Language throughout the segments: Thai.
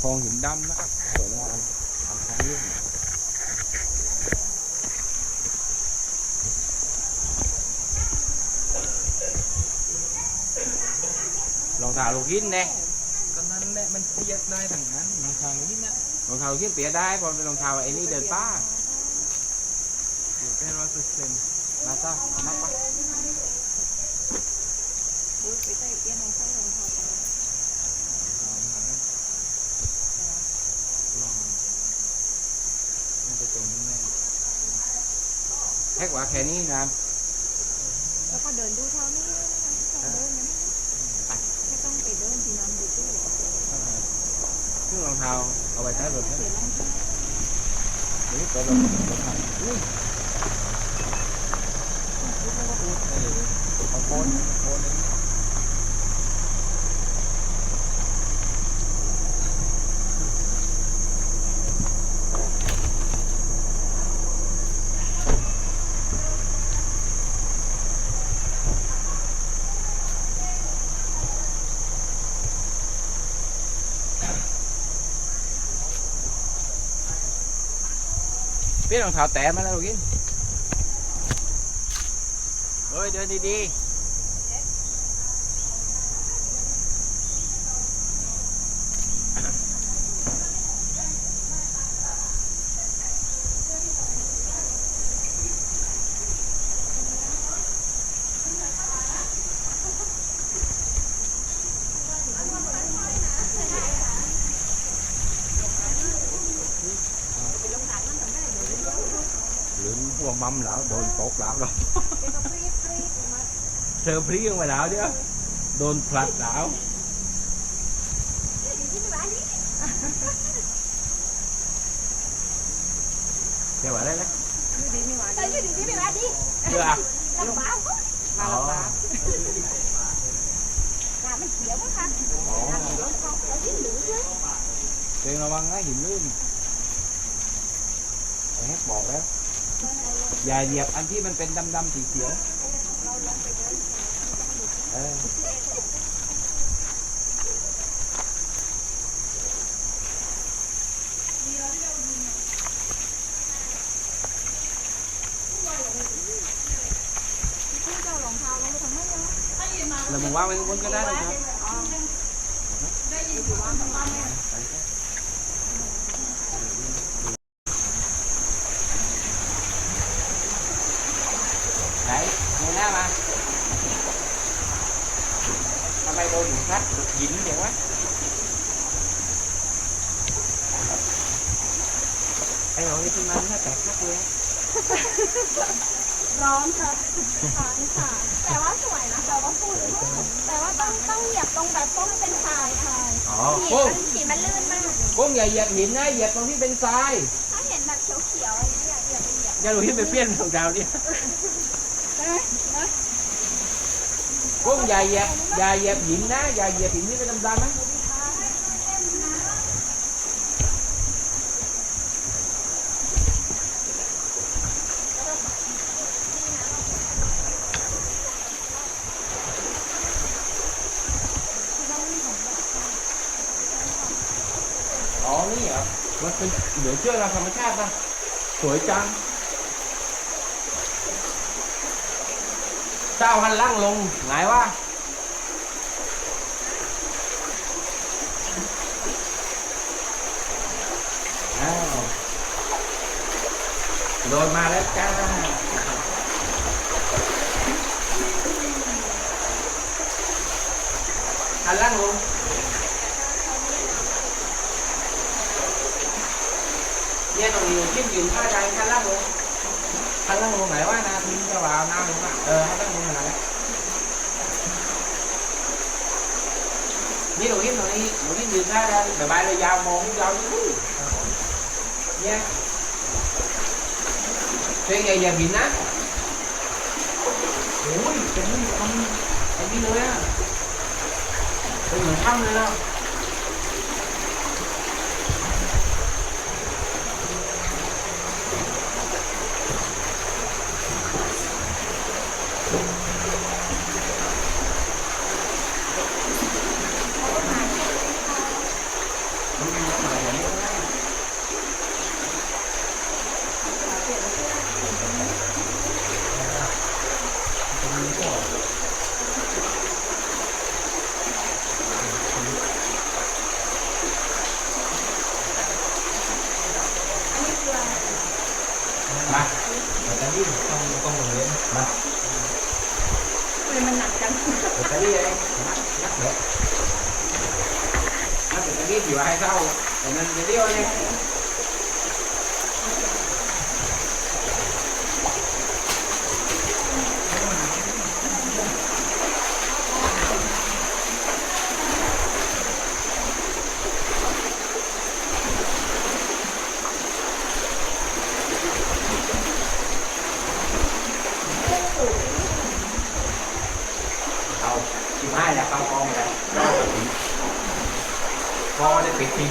คลองหินดำนะครับสวยงามทำทางเรื่องรองเท้าลูกหินเนี่ยก็นั่นแหละมันเทียบได้ทั้งนั้นรองเท้านี่นะรองเท้าลูกหินเปียกได้เพราะเป็นรองเท้าไอ้นี่เดินป้าอยู่แค่ร้อยเปอร์เซ็นต์มาซ่านับปะ อุ้ยไปใส่เปี้ยนของใส่รองเท้าไป ลองหาลองมันจะตรงนี้แน่ แค่ว่าแค่นี้นะแล้วก็เดินดูเท้านี่นะคะเดินนะไม่ต้องไปเดินที่น้ำดูตู้ซึ่งรองเท้าเอาไว้ใช้รถเสียรองเท้าหรือตัวรถรถทางอุ้ยเออขอโทษขอโทษ เปลี่ยนรองเท้าแตะมาแล้วลูกกินเฮ้ยเดินดีๆ ลื มหัวมัมแล้วโดนตกแล้วหรอเธอพรีลงไปแล้วเดี๋ยวโดนผลัดแล้วเดี๋ยวอะไรนะดูดีไม่หวาน Tới cái gì đi bà đi เพื่อ Làm báo มาละป้า Là mình chịu quá ha อ๋อ Làm con ở dưới lửa chứ เตือนระวังนะหินลื่นไอ้แฮกบอกแล้ว อย่าเหยียบอันที่มันเป็นดำๆสีเขียวเออพี่เจ้ารองเท้าลงไปทำไมเนาะแล้วมึงวางไว้ข้างบนก็ได้นะครับ ไหนเงยหน้ามาทำไม โดนหินพัดหินอย่างวะไอ้หนูนี่ขึ้นมาถ้าแตกคักเลยร้อนค่ะร้อนค่ะ แต่ว่าสวยนะแต่ว่าฝุ่นแต่ว่าต้องต้องเหยียบตรงแบบต้นเป็นทรายค่ะอ๋อหินกุ้งมันหินมันลื่นมาก กุ้งอย่าเหยียบหินนะเหยียบตรงที่เป็นทรายถ้าเห็นแบบเขียวๆอะไรเงี้ยอย่าไปเหยียบอย่าหนูที่ไปเปลี่ยนรองเท้าดิได้ไหมนะ กุ้งอย่าเหยียบอย่าเหยียบหินนะอย่าเหยียบหินที่ เป็นดำๆนะอ๋อนี่เหรอมันเป็นเหลือเชื่อทางธรรมาติป่ะสวยจังเจ้าหันล่างลงไงวะอ้าโดนมาแล้วจ้าหันล่างลงเนี่ยตรงนี้ขึ้นยืนท่าใจขั้นล่างลงขั้นล่างลงไหนว่านาทีจะว่าน้ำลงอะ เออขั้นล่างลงไหนนี่หนูยิ้มตรงนี้หนูยิ้มยืนท่าได้แบบใบเลยยาวมองยาวอยู่เนี่ยเพลงใหญ่อย่าบินนะโอ้ยเป็นนี่ทำไอ้นี่เลยอะเป็นเหมือนถ้ำเลยเนาะ มันมีอะไรอย่างนี้ได้ มาแบตเตอรี่ต้องต้องลงเล่นมา ทำไมมันหนักจัง แบตเตอรี่เองนักนักเด็กนักแบ ตเตอรี่อยู่ให้เท่าแต่มันจะเดียวเนี่ยเอาสิบห้าเนี่ยเข้ากองเลยก็จะปิด กองจะปิดทิ้ง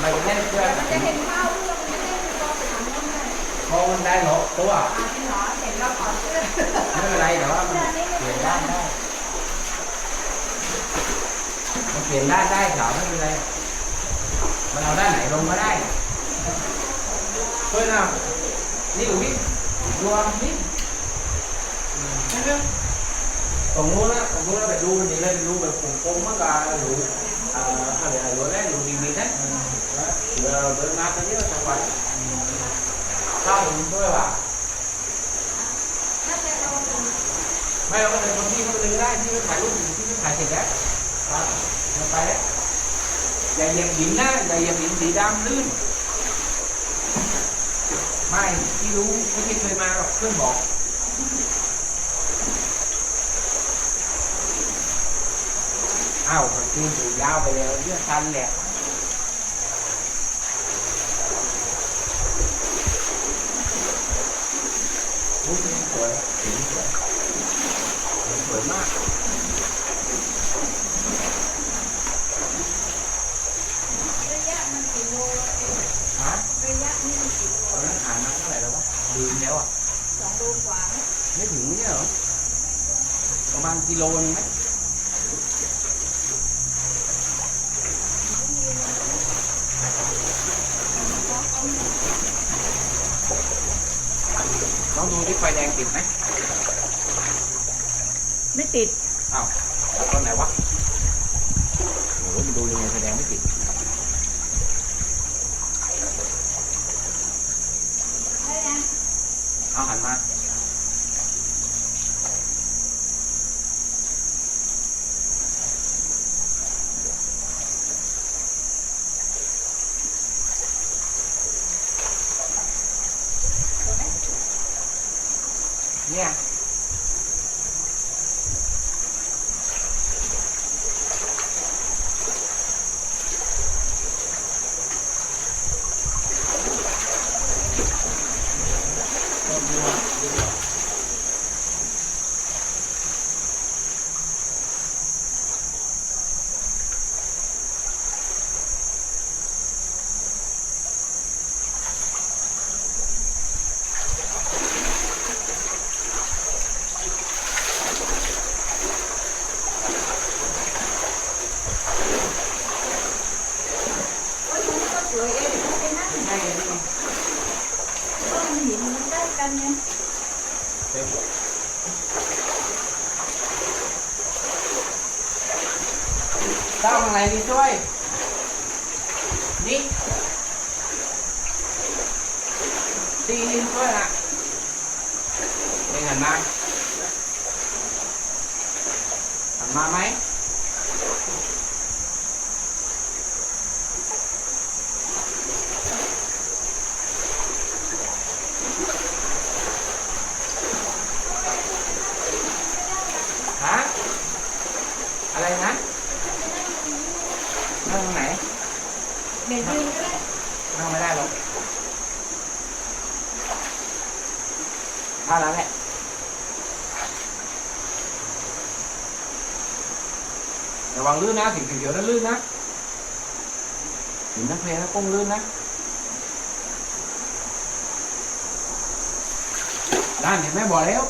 ไม่แน่เพื่อนมันจะเห็นข้าวเพื่อมันไม่ได้ตัวไปทำนู่นเลยกองมันได้หรอตัวอ่าจริงเหรอเห็นเราถอดเสื้อไม่เป็นไรแต่ว่ามันเปลี่ยนด้านได้มันเปลี่ยนด้านได้ขาวไม่เป็นไรมันเอาด้านไหนลงมาได้เพื่อนอะนี่หนูนี่รวมนี่นั่นเรื่องตรงนู้นนะตรงนู้นเราไปดูมันนี่เลยดูแบบผมคงมากกว่าดู อ่าอะไรอะไรรู้ได้ดูดีดีนะเดี๋ยวเราเดินมาตอนนี้เราจะไปเข้าผมด้วยว่ะน่าจะเราไม่เราก็เลยคนที่เขาเลยได้ที่เขาถ่ายรูปอยู่ที่เขาถ่ายเสร็จแล้วครับเราไปแล้วอย่าเหยียบหินนะอย่าเหยียบหินสีดำลื่นไม่ที่รู้ไม่เคยมาหรอกเพื่อนบอกาวมันคืออยู่ยาวไปแล้วเรื่องทันแหละสวยสวยสวยมากระยะมันกี่โลเองฮะระยะนี่มันกี่โลตอนนั้นอ่านมาเท่าไหร่แล้ววะลืมแล้วอะสองโลกว่าไหมไม่ถึงเนี่ยเหรอประมาณกิโลนึงไหมลองดูที่ ไฟแดงติดไหมไม่ติด อ้าวตอนไหนวะโอ้โหมันดูยังไงไฟแดงไม่ติด เอาหันมา เนี่ยต้องอะไรดีช่วย นี่ตีนินช่วยนะเองหันมาหันมาไหมฮะอะไรนะนั่งตรงไหนเดี๋ยวยืนก็ได้นั่งไม่ได้หรอกท่านั้นแหละ วังลื่นนะสิ่งเขียวนั้นลื่นนะหินนักเรียนนะก้งลื่นนะด้านเห็นไหมบอกแล้ว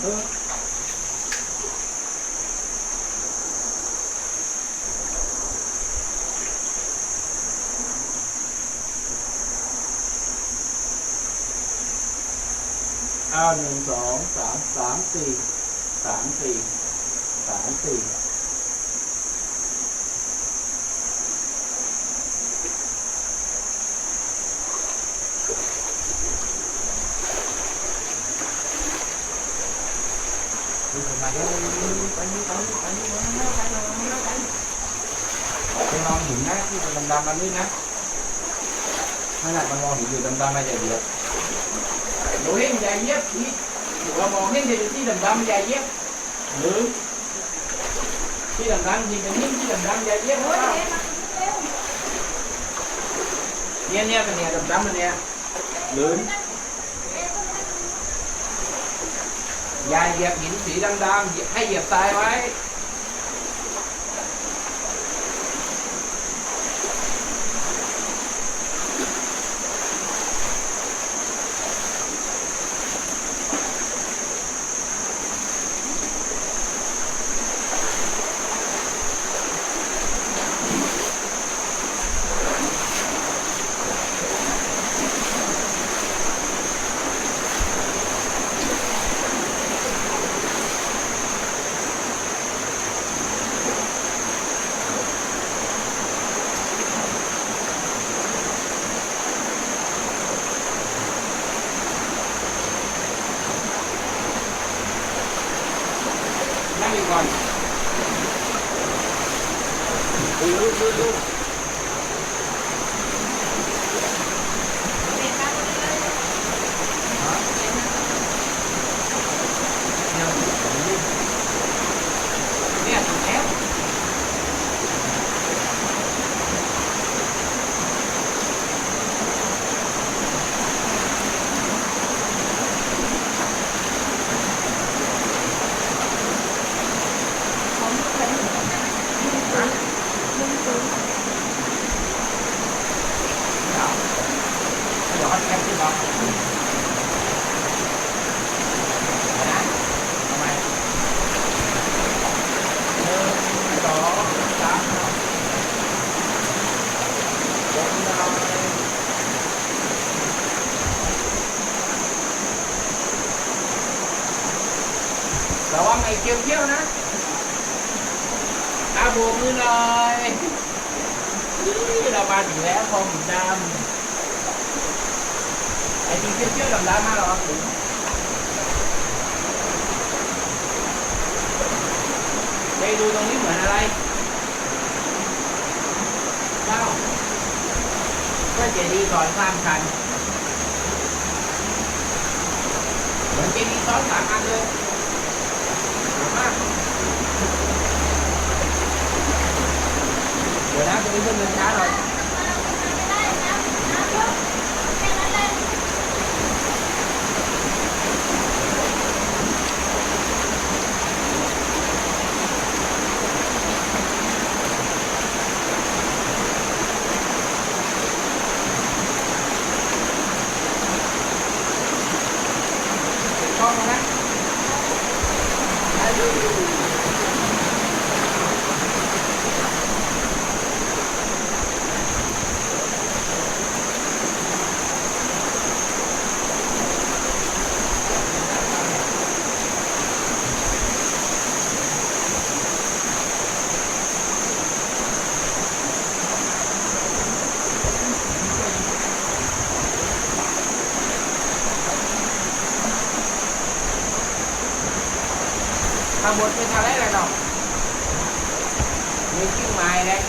เออเอาหนึ่งสองสามสามสี่สามสี่ bản tùy Cái non hình nát, cái đầm đầm ăn đi nát. Nó lại bằng ngon thì từ đầm đầm ra giải diệt Đối hình giải diệt thì Của món hình thì đầm đầm giải diệt Lớn ที่ดังๆยิงเป็นยิ่งที่ดังๆใหญ่เยี่ยมมากเนี่ยเนี่ยเป็นเนี่ยดังๆมันเนี่ยลื่นยายเหยียบหินสีดังๆให้เหยียบตายไว้ ระวังไอ้เกี้ยวเกี้ยวนะอาโบมือหน่อยนี่เรามาถึงแล้วคองหินดำไอ้ที่เที่ยวๆดำๆมาหรอไปดูตรงนี้เหมือนอะไรเล่าก็เจดีย์ก่อนสร้างคันเหมือนเจดีย์ซ้อนสามอันเลยสวยมาก เดี๋ยวนะตรงนี้เพิ่มเงินช้าหน่อย บนไม่ทำอะไรเลยหรอกมีกิ่งไม้เลย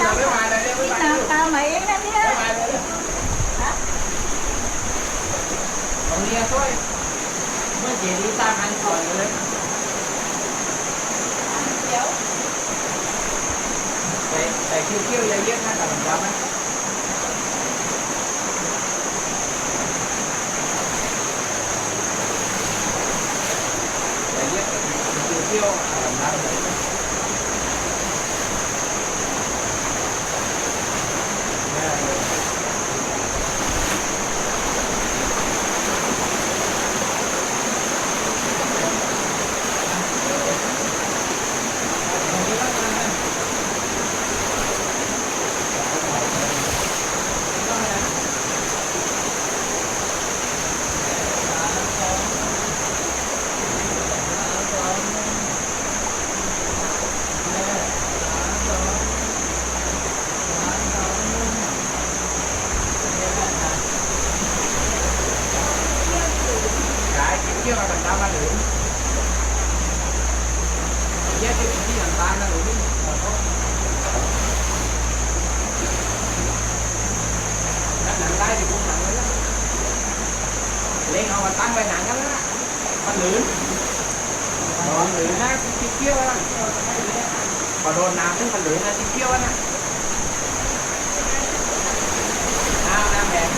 ตามตามมาเองนะเนี่ยไม่มาเลยตรงนี้ช่วยเมื่อเจดีย์สร้างอันก่อนเลยเดี๋ยวแต่แต่คิ้วๆเยอะๆนะกับหลวงพ่อไหมแต่เยอะคิ้วๆกับหลวงพ่อเลยขายคิ้วๆกับหลวงพ่อมาหรือเยอะที่ที่หลวงพ่อนะหรือนี่นั่นหนังได้ thì cũng nặng lắm lên họ mà tăng bài nặng lắm á con lươn còn lươn เที่ยวนะพอโดนน้ำขึ้นมันเหลือนะที่เที่ยวนะน้ำน้ำแดง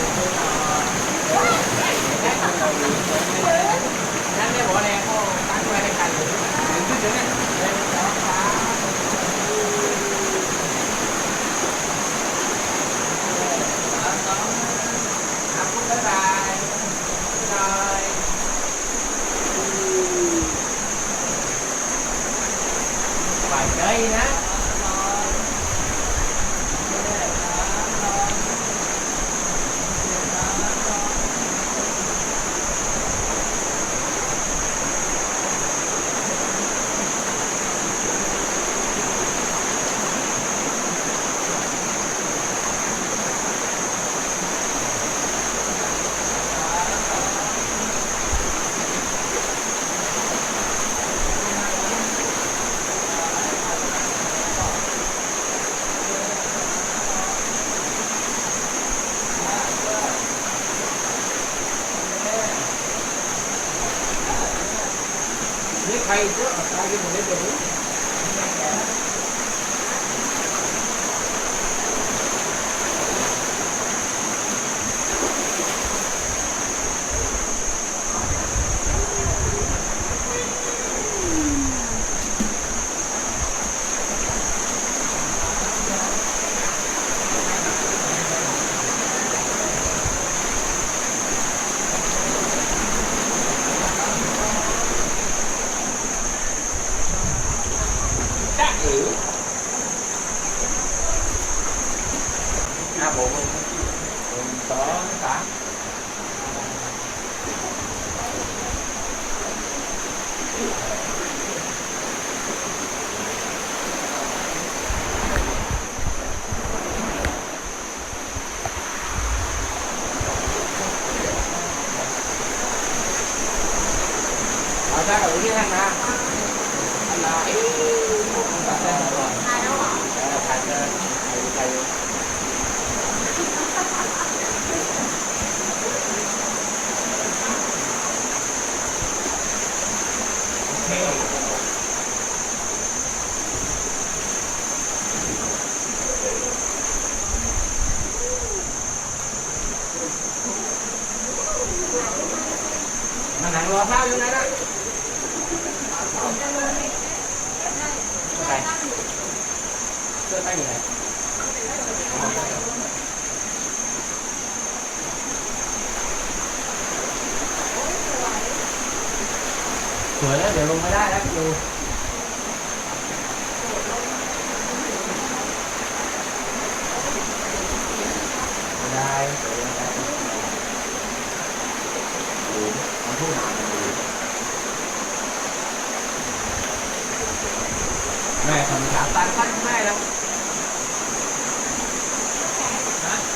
สั้นง่าแล้ว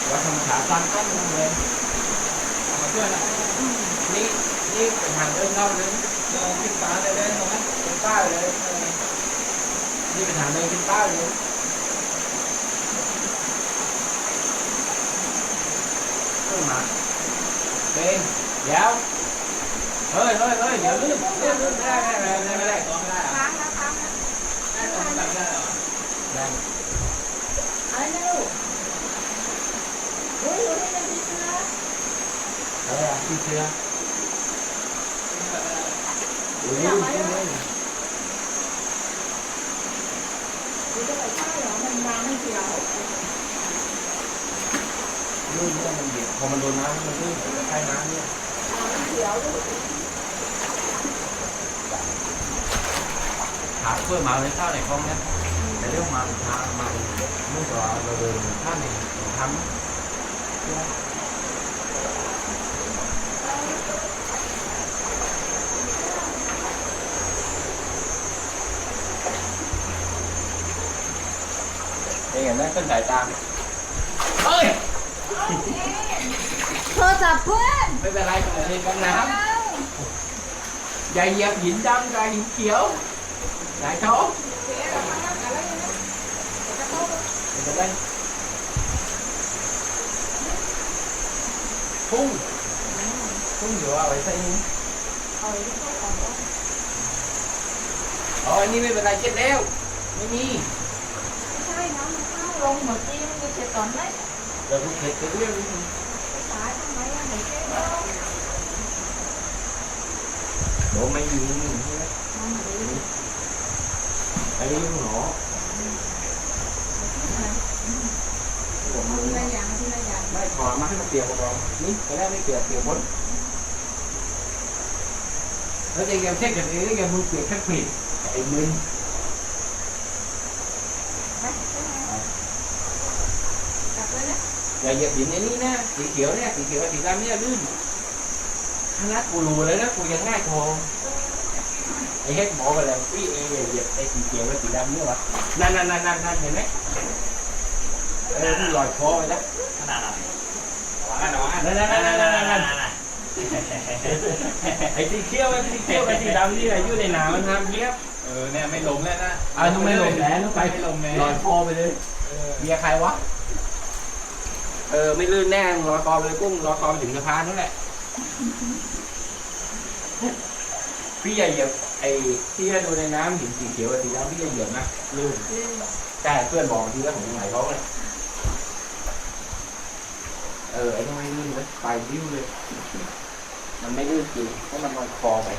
ว่าทำขาสั้นก็ทำเลยมาช่วยนะนี่นี่เป็นทางเริ่มเข้าเลยเราขึ้นฟ้าเลยได้ไหมขึ้นป้าเลยนี่เป็นทานเลยขึ้นป้าเลยขึ้นมาเป็นเดี๋ยวเฮ้ยเฮ้ยเฮ้ยเดี๋ยวลื่นลื่นลื่นไม่ได้ไม่ได้ไม่ได้ อพี่เชื่อโอ้ยลื่นลื่นลื่นดูจะไปใช่เหรอมันวางไม่เสี เนี่ยมันเบียดพอมันโดนน้ำมันลื่นใช้น้ำเนี่ยมันเสียวลูกถามเพื่อมาเลยข้าวในคลองเนี่ยแต่เรื่องมาทางมาเมื่อก่อนเราเดินข้าวในทำเห็นไหมขึ้นสายตามเฮ้ย โทรศัพท์เพื่อนไม่เป็นไรเล่นกันน้ำอย่าเหยียบหินดำกับหินเขียวอย่าโชว์ไม่เป็นไรพุ่งพุ่งอยู่เอาไว้ใส่นี้เอาไว้ที่เข้าของก็อ๋ออันนี้ไม่เป็นไรเช็ดแล้ว ไม่มีไม่ใช่นะ มันเข้าลงหมดจริงมันจะเสียตอนไหนเดี๋ยวกูเช็ดไปเรื่องนี้ไปตายทำไมอะไหนเจ๊บ้างโดนไม่ยิ อย่าเหยียบหินในนี้นะสีเขียวเนี่ยสีเขียวกับสีดำเนี่ยลื่นขนาดกูรู้เลยนะกูยังง่ายพอไอ้เฮ็ดหมอไปแล้วพี่เออย่าเหยียบไอ้สีเขียวกับสีดำเนี่ยวะนั่นนั่นนั่นนั่นนั่นเห็นไหมเออมันลอยคอไปแล้วขนาดนั้นว่ากันว่านั่นนั่นนั่นนั่นนั่นนั่นไอ้สีเขียวไอ้สีเขียวกับสีดำนี่แหละอยู่ในหนามันทำเยียบเออเนี่ยไม่ล้มแล้วนะอ่าต้องไม่ลงแล้วต้องไปไม่ล้มแน่ลอยคอไปเลยเบียร์ใครวะ เออไม่ลื่นแน่ลอคอเลยกุ้งลอคอไปถึงสะพานนั่นแหละ พี่อย่าเหยียบไอ้ที่จะดูในน้ำหินสีเขียวกับสีดำพี่อย่าเหยียบนะลื่นใช่เพื่อนบอกทีแล้วผมยังไงเขาเลยเออไอ้ทำไมลื่นเลยไปดิ้วเลย มันไม่ลื่นจริงเพราะมันลอยคอไป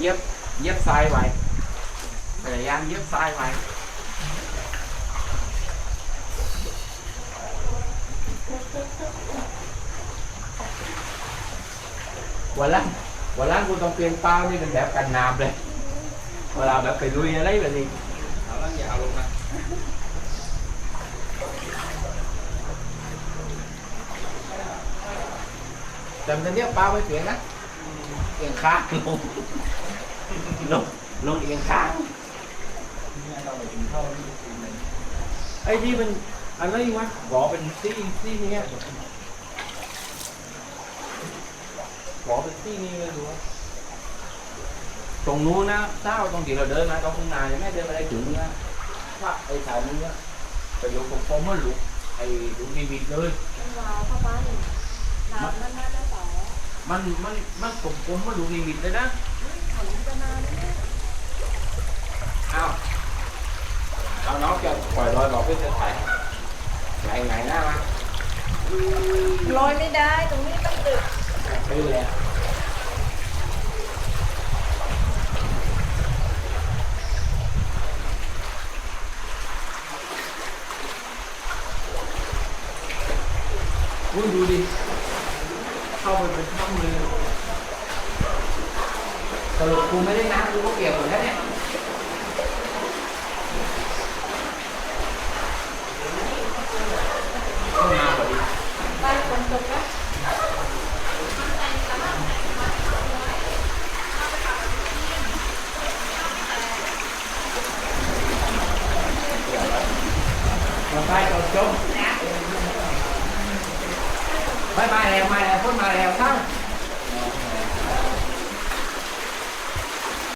เย็บเย็บทรายไว้พยายามเย็บทรายไว้วันหละวันหละกูต้องเปลี่ยนเป้านี่เป็นแบบกันน้ำเลยเวลาแบบไปลุยอะไรแบบนี้เอาล่างอย่าเอาลงนะจำจะเรียกเป้าไปเปลี่ยนนะ เอียงข้างลงลงลงเอียงข้างไปกินข้ที่กินเลยไอ้ที่มันอะไรวะบอเป็นซี่ซี่เนี้ยบอเป็นซี่นี้เลยดูวะตรงนู้นนะเจ้าตรงที่เราเดินมาตรงข้างหน้ายังไม่เดินไปได้ถึงนะว่าไอ้สายนี้เนี่ยไปอยู่ตรงโค้งมันลุกไอ้ลุกนิมิตเลยมันวาวเข้าไปน้ำมันน่าจะต่อ มันมันมันตรงโค้งมันลุกนิมิตเลยนะเขาลุ้นกันนานนี่เอาเอาน้องจะปล่อยลอยบอกเพื่อนจะถ่ายไงไงหน้ามาลอยไม่ได้ตรงนี้ต้องตึกไปเลยอุ้ยดูดิ เข้าไปเป็นถ้ำเลยสรุปกูไม่ได้น้ำกูก็เปียกหมดแล้วเนี่ยเข้ามาพอดีไปฝนตกแล้วมาไปตอนจบ ไม่มาแล้วมาแล้วพ้นมาแล้วทั้ง